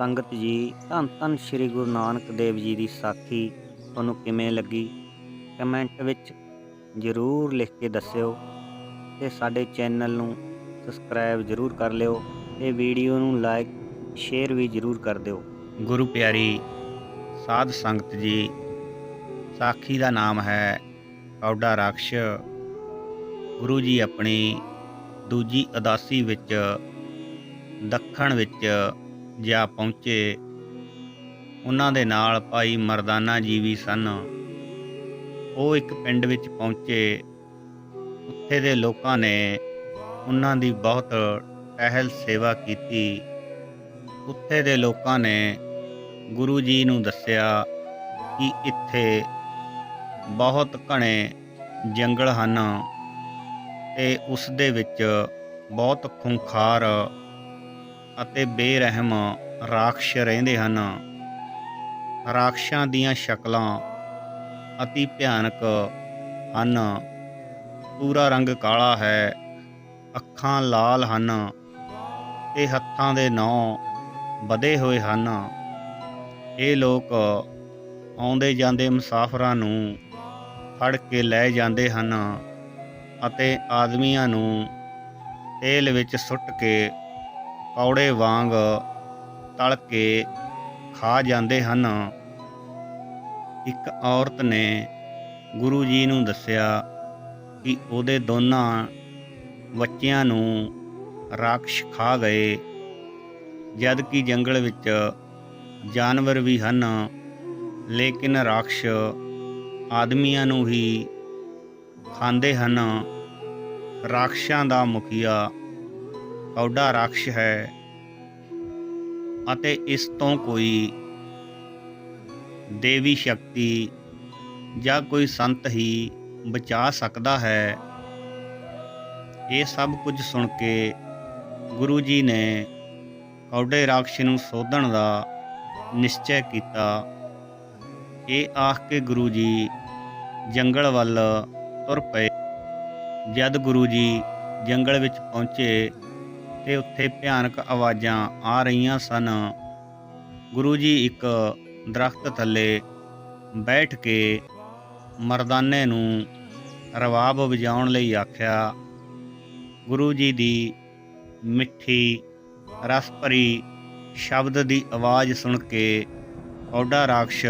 ਸੰਗਤ ਜੀ, ਧੰਨ ਧੰਨ ਸ੍ਰੀ ਗੁਰੂ ਨਾਨਕ ਦੇਵ ਜੀ ਦੀ ਸਾਖੀ ਤੁਹਾਨੂੰ ਕਿਵੇਂ ਲੱਗੀ? ਕਮੈਂਟ ਵਿੱਚ ਜ਼ਰੂਰ ਲਿਖ ਕੇ ਦੱਸਿਓ ਤੇ ਸਾਡੇ ਚੈਨਲ ਨੂੰ ਸਬਸਕ੍ਰਾਈਬ ਜ਼ਰੂਰ ਕਰ ਲਿਓ ਤੇ ਵੀਡੀਓ ਨੂੰ ਲਾਈਕ, ਸ਼ੇਅਰ ਵੀ ਜ਼ਰੂਰ ਕਰ ਦਿਓ। ਗੁਰੂ ਪਿਆਰੀ ਸਾਧ ਸੰਗਤ ਜੀ, ਸਾਖੀ ਦਾ ਨਾਮ ਹੈ ਕੌਡਾ ਰਾਖਸ਼। ਗੁਰੂ ਜੀ ਆਪਣੀ ਦੂਜੀ ਉਦਾਸੀ ਵਿੱਚ, ਦੱਖਣ ਵਿੱਚ ਜਾ ਪਹੁੰਚੇ ਉਹਨਾਂ ਦੇ ਨਾਲ ਭਾਈ ਮਰਦਾਨਾ ਜੀ ਵੀ ਸਨ। ਉਹ ਇੱਕ ਪਿੰਡ ਵਿੱਚ ਪਹੁੰਚੇ। ਉੱਥੇ ਦੇ ਲੋਕਾਂ ਨੇ ਉਹਨਾਂ ਦੀ ਬਹੁਤ ਟਹਿਲ ਸੇਵਾ ਕੀਤੀ। ਉੱਥੇ ਦੇ ਲੋਕਾਂ ਨੇ ਗੁਰੂ ਜੀ ਨੂੰ ਦੱਸਿਆ ਕਿ ਇੱਥੇ ਬਹੁਤ ਘਣੇ ਜੰਗਲ ਹਨ ਤੇ ਉਸ ਦੇ ਵਿੱਚ ਬਹੁਤ ਖੁੰਖਾਰ ਅਤੇ ਬੇਰਹਿਮ ਰਾਖਸ਼ ਰਹਿੰਦੇ ਹਨ। ਰਾਖਸ਼ਾਂ ਦੀਆਂ ਸ਼ਕਲਾਂ ਅਤੀ ਭਿਆਨਕ ਹਨ। ਪੂਰਾ ਰੰਗ ਕਾਲਾ ਹੈ, ਅੱਖਾਂ ਲਾਲ ਹਨ ਤੇ ਹੱਥਾਂ ਦੇ ਨੌ ਵਧੇ ਹੋਏ ਹਨ। ਇਹ ਲੋਕ ਆਉਂਦੇ ਜਾਂਦੇ ਮੁਸਾਫਰਾਂ ਨੂੰ ਫੜ ਕੇ ਲੈ ਜਾਂਦੇ ਹਨ ਅਤੇ ਆਦਮੀਆਂ ਨੂੰ ਤੇਲ ਵਿੱਚ ਸੁੱਟ ਕੇ ਕੌੜੇ ਵਾਂਗ ਤਲ ਕੇ ਖਾ ਜਾਂਦੇ ਹਨ। ਇੱਕ ਔਰਤ ਨੇ ਗੁਰੂ ਜੀ ਨੂੰ ਦੱਸਿਆ ਕਿ ਉਹਦੇ ਦੋਨਾਂ ਬੱਚਿਆਂ ਨੂੰ ਰਾਖਸ਼ ਖਾ ਗਏ ਜਦ ਕਿ ਜੰਗਲ ਵਿੱਚ ਜਾਨਵਰ ਵੀ ਹਨ, ਲੇਕਿਨ ਰਾਖਸ਼ ਆਦਮੀਆਂ ਨੂੰ ਹੀ ਖਾਂਦੇ ਹਨ। ਰਾਖਸ਼ਾਂ ਦਾ ਮੁਖੀਆ ਕੌਡਾ ਰਾਖਸ਼ ਹੈ ਅਤੇ ਇਸ ਤੋਂ ਕੋਈ ਦੇਵੀ ਸ਼ਕਤੀ ਜਾਂ ਕੋਈ ਸੰਤ ਹੀ ਬਚਾ ਸਕਦਾ ਹੈ। ਇਹ ਸਭ ਕੁਝ ਸੁਣ ਕੇ ਗੁਰੂ ਜੀ ਨੇ ਕੌਡੇ ਰਾਖਸ਼ ਨੂੰ ਸੋਧਣ ਦਾ ਨਿਸ਼ਚੈ ਕੀਤਾ। ਇਹ ਆਖ ਕੇ ਗੁਰੂ ਜੀ ਜੰਗਲ ਵੱਲ ਤੁਰ ਪਏ। ਜਦ ਗੁਰੂ ਜੀ ਜੰਗਲ ਵਿੱਚ ਪਹੁੰਚੇ ਤੇ ਉੱਥੇ ਭਿਆਨਕ ਆਵਾਜ਼ਾਂ ਆ ਰਹੀਆਂ ਸਨ। ਗੁਰੂ ਜੀ ਇੱਕ ਦਰਖਤ ਥੱਲੇ ਬੈਠ ਕੇ ਮਰਦਾਨੇ ਨੂੰ ਰਵਾਬ ਵਜਾਉਣ ਲਈ ਆਖਿਆ, ਗੁਰੂ ਜੀ ਦੀ ਮਿੱਠੀ ਰਸ ਭਰੀ ਸ਼ਬਦ ਦੀ ਆਵਾਜ਼ ਸੁਣ ਕੇ ਔਡਾ ਰਾਖਸ਼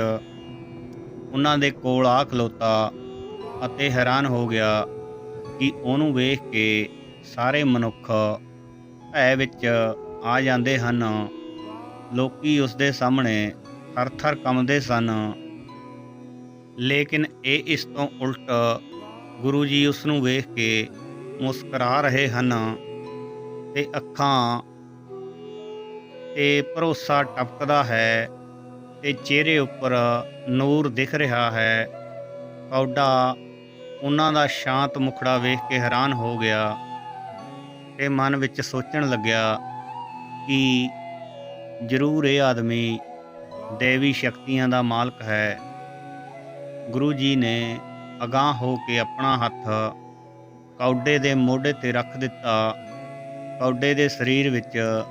ਉਹਨਾਂ ਦੇ ਕੋਲ ਆ ਖਲੋਤਾ ਅਤੇ ਹੈਰਾਨ ਹੋ ਗਿਆ ਕਿ ਉਹਨੂੰ ਵੇਖ ਕੇ ਸਾਰੇ ਮਨੁੱਖ ਭੈ ਵਿੱਚ ਆ ਜਾਂਦੇ ਹਨ। ਲੋਕੀ ਉਸ ਦੇ ਸਾਹਮਣੇ ਥਰ-ਥਰ ਕੰਬਦੇ ਸਨ। ਲੇਕਿਨ ਇਹ ਇਸ ਤੋਂ ਉਲਟ ਗੁਰੂ ਜੀ ਉਸ ਨੂੰ ਵੇਖ ਕੇ ਮੁਸਕਰਾ ਰਹੇ ਹਨ ਤੇ ਅੱਖਾਂ ਤੇ ਭਰੋਸਾ ਟਪਕਦਾ ਹੈ ਤੇ ਚਿਹਰੇ ਉੱਪਰ ਨੂਰ ਦਿਖ ਰਿਹਾ ਹੈ। ਕੌਡਾ ਉਹਨਾਂ ਦਾ ਸ਼ਾਂਤ ਮੁਖੜਾ ਵੇਖ ਕੇ ਹੈਰਾਨ ਹੋ ਗਿਆ। ਤੇ ਮਨ ਵਿੱਚ ਸੋਚਣ ਲੱਗਿਆ ਕਿ ਜ਼ਰੂਰ ਇਹ ਆਦਮੀ ਦੇਵੀ ਸ਼ਕਤੀਆਂ ਦਾ ਮਾਲਕ ਹੈ। ਗੁਰੂ ਜੀ ਨੇ ਅਗਾਹ ਹੋ ਕੇ ਆਪਣਾ ਹੱਥ ਕੌਡੇ ਦੇ ਮੋਢੇ ਤੇ ਰੱਖ ਦਿੱਤਾ। ਕੌਡੇ ਦੇ ਸਰੀਰ ਵਿੱਚ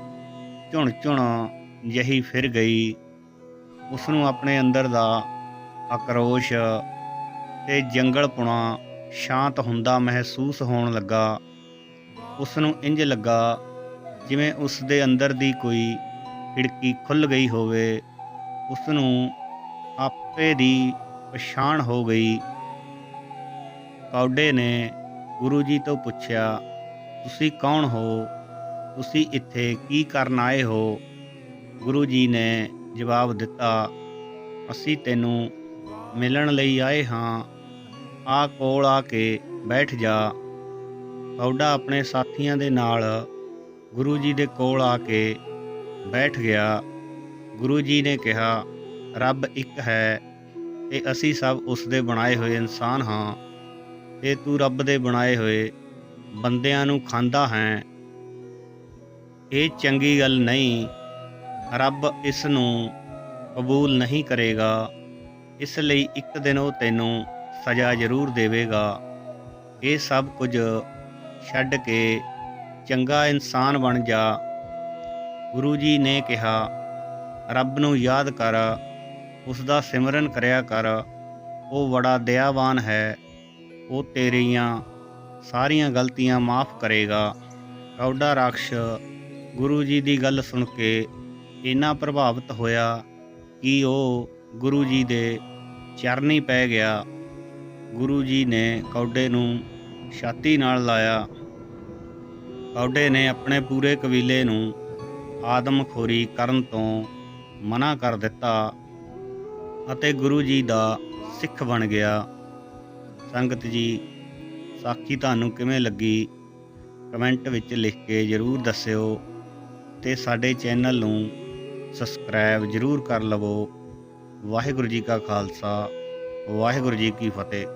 ਝੁਣ-ਝੁਣ ਜਹੀ ਫਿਰ ਗਈ। ਉਸ ਨੂੰ ਆਪਣੇ ਅੰਦਰ ਦਾ ਆਕਰੋਸ਼ ਤੇ ਜੰਗਲਪੁਣਾ ਸ਼ਾਂਤ ਹੁੰਦਾ ਮਹਿਸੂਸ ਹੋਣ ਲੱਗਾ। ਉਸ ਨੂੰ ਇੰਜ ਲੱਗਾ ਜਿਵੇਂ ਉਸ ਦੇ ਅੰਦਰ ਦੀ ਕੋਈ ਖਿੜਕੀ ਖੁੱਲ ਗਈ ਹੋਵੇ ਉਸ ਨੂੰ ਆਪੇ ਦੀ ਪਛਾਣ ਹੋ ਗਈ। ਕੌਡੇ ਨੇ ਗੁਰੂ ਜੀ ਤੋਂ ਪੁੱਛਿਆ, ਤੁਸੀਂ ਕੌਣ ਹੋ? ਤੁਸੀਂ ਇੱਥੇ ਕੀ ਕਰਨ ਆਏ ਹੋ? ਗੁਰੂ ਜੀ ਨੇ ਜਵਾਬ ਦਿੱਤਾ, ਅਸੀਂ ਤੈਨੂੰ ਮਿਲਣ ਲਈ ਆਏ ਹਾਂ। ਆ ਕੋਲ ਆ ਕੇ ਬੈਠ ਜਾ। ਕੌਡਾ ਆਪਣੇ ਸਾਥੀਆਂ ਦੇ ਨਾਲ ਗੁਰੂ ਜੀ ਦੇ ਕੋਲ ਆ ਕੇ ਬੈਠ ਗਿਆ। ਗੁਰੂ ਜੀ ਨੇ ਕਿਹਾ, ਰੱਬ ਇੱਕ ਹੈ, ਤੇ ਅਸੀਂ ਸਭ ਉਸ ਦੇ ਬਣਾਏ ਹੋਏ ਇਨਸਾਨ ਹਾਂ। ਤੇ ਤੂੰ ਰੱਬ ਦੇ ਬਣਾਏ ਹੋਏ ਬੰਦਿਆਂ ਨੂੰ ਖਾਂਦਾ ਹੈ। ਇਹ ਚੰਗੀ ਗੱਲ ਨਹੀਂ। ਰੱਬ ਇਸ ਨੂੰ ਕਬੂਲ ਨਹੀਂ ਕਰੇਗਾ। ਇਸ ਲਈ ਇੱਕ ਦਿਨ ਉਹ ਤੈਨੂੰ ਸਜ਼ਾ ਜ਼ਰੂਰ ਦੇਵੇਗਾ। ਇਹ ਸਭ ਕੁਝ ਛੱਡ ਕੇ ਚੰਗਾ ਇਨਸਾਨ ਬਣ ਜਾ। ਗੁਰੂ ਜੀ ਨੇ ਕਿਹਾ, ਰੱਬ ਨੂੰ ਯਾਦ ਕਰ ਉਸ ਦਾ ਸਿਮਰਨ ਕਰਿਆ ਕਰ। ਉਹ ਬੜਾ ਦਇਆਵਾਨ ਹੈ। ਉਹ ਤੇਰੀਆਂ ਸਾਰੀਆਂ ਗਲਤੀਆਂ ਮਾਫ ਕਰੇਗਾ। ਕੌਡਾ ਰਾਖਸ਼ ਗੁਰੂ ਜੀ ਦੀ ਗੱਲ ਸੁਣ ਕੇ ਇੰਨਾ ਪ੍ਰਭਾਵਿਤ ਹੋਇਆ ਕਿ ਉਹ ਗੁਰੂ ਜੀ ਦੇ ਚਰਨੀ ਪੈ ਗਿਆ। ਗੁਰੂ ਜੀ ਨੇ ਕੌਡੇ ਨੂੰ ਛਾਤੀ ਨਾਲ ਲਾਇਆ। ਕੌਡੇ ਨੇ ਆਪਣੇ ਪੂਰੇ ਕਬੀਲੇ ਨੂੰ ਆਦਮਖੋਰੀ ਕਰਨ ਤੋਂ ਮਨਾ ਕਰ ਦਿੱਤਾ ਅਤੇ ਗੁਰੂ ਜੀ ਦਾ ਸਿੱਖ ਬਣ ਗਿਆ। ਸੰਗਤ ਜੀ, ਸਾਖੀ ਤੁਹਾਨੂੰ ਕਿਵੇਂ ਲੱਗੀ? ਕਮੈਂਟ ਵਿੱਚ ਲਿਖ ਕੇ ਜਰੂਰ ਦੱਸਿਓ ਤੇ ਸਾਡੇ ਚੈਨਲ ਨੂੰ ਸਬਸਕ੍ਰਾਈਬ ਜਰੂਰ ਕਰ ਲਵੋ। ਵਾਹਿਗੁਰੂ ਜੀ ਕਾ ਖਾਲਸਾ, ਵਾਹਿਗੁਰੂ ਜੀ ਕੀ ਫਤਿਹ।